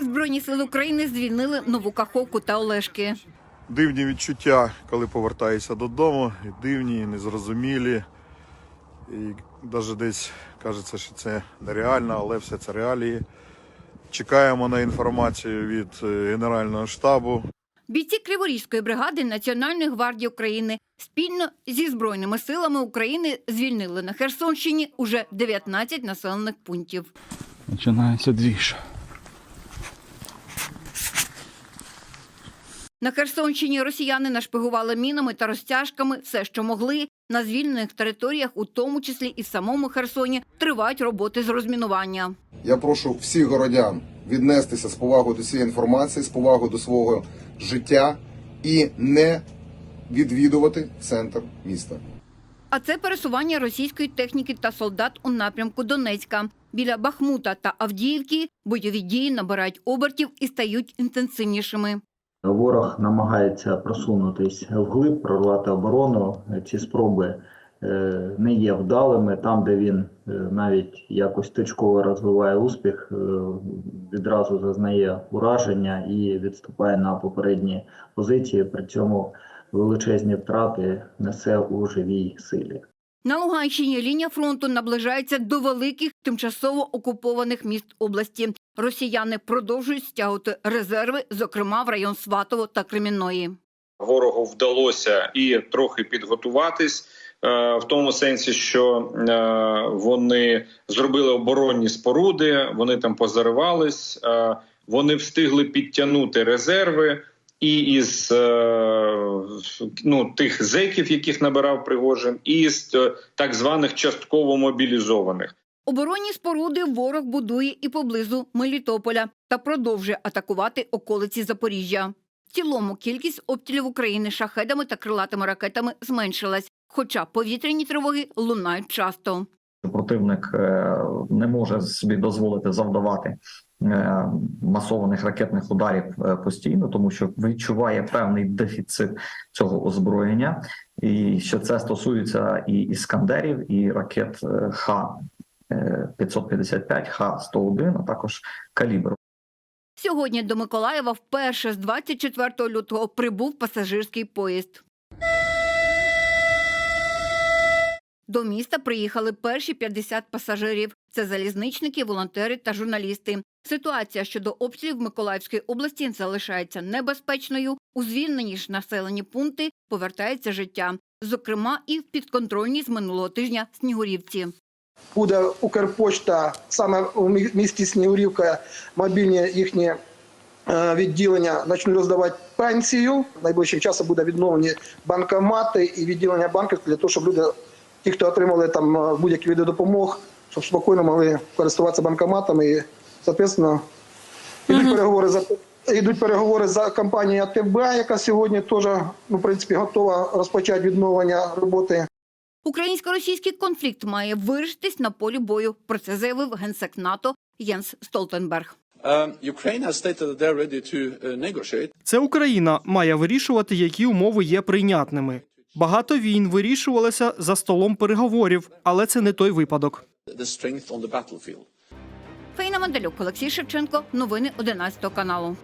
Збройні сили України звільнили нову Каховку та Олешки. Дивні відчуття, коли повертаєшся додому, і дивні, і незрозумілі. І навіть десь кажеться, що це нереально, але все це реалії. Чекаємо на інформацію від е, Генерального штабу. Бійці Криворізької бригади Національної гвардії України спільно зі збройними силами України звільнили на Херсонщині уже 19 населених пунктів. Починається двіж. На Херсонщині росіяни нашпигували мінами та розтяжками все, що могли. На звільнених територіях, у тому числі і в самому Херсоні, тривають роботи з розмінування. Я прошу всіх городян віднестися з повагою до цієї інформації, з повагою до свого життя і не відвідувати центр міста. А це пересування російської техніки та солдат у напрямку Донецька. Біля Бахмута та Авдіївки бойові дії набирають обертів і стають інтенсивнішими. Ворог намагається просунутись вглиб, прорвати оборону. Ці спроби е, не є вдалими. Там, де він е, навіть якось точково розвиває успіх, е, відразу зазнає ураження і відступає на попередні позиції. При цьому величезні втрати несе у живій силі. На Луганщині лінія фронту наближається до великих тимчасово окупованих міст області. Росіяни продовжують стягувати резерви, зокрема в район Сватово та Кремінної. ворогу вдалося і трохи підготуватись. е, В тому сенсі, що е, вони зробили оборонні споруди, вони там позаривались, е, вони встигли підтягнути резерви, і із ну, тих зеків, яких набирав Пригожин, і з так званих частково мобілізованих. Оборонні споруди ворог будує і поблизу Мелітополя та продовжує атакувати околиці Запоріжжя. В цілому кількість обстрілів України шахедами та крилатими ракетами зменшилась, хоча повітряні тривоги лунають часто. противник е, не може собі дозволити завдавати е, масованих ракетних ударів е, постійно, тому що відчуває певний дефіцит цього озброєння, і що це стосується і іскандерів, і ракет Х. 555, Х-101, а також калібр. Сьогодні до Миколаєва вперше з 24 лютого прибув пасажирський поїзд. До міста приїхали перші 50 пасажирів. Це залізничники, волонтери та журналісти. Ситуація щодо обстрілів Миколаївської області залишається небезпечною. У звільнені ж населені пункти повертається життя, зокрема і в підконтрольній з минулого тижня Снігурівці. Буде Укрпочта саме у місті Снігурівка, мобільні їхні е, відділення почнуть роздавати пенсію. Найближчим часом буде відновлені банкомати і відділення банків для того, щоб люди, ті, хто отримали там е, будь-які види допомог, щоб спокійно могли користуватися банкоматами і, соответственно, йдуть переговори за. Йдуть переговори за компанією АТБ, яка сьогодні теж ну, в принципі готова розпочати відновлення роботи Українсько-російський конфлікт має вирішитись на полі бою. Про це заявив генсек НАТО Єнс Столтенберг. Uh, negotiate. Це Україна має вирішувати, які умови є прийнятними. Багато війн вирішувалося за столом переговорів, але це не той випадок. Фейна Манделюк, Олексій Шевченко. Новини 11 каналу.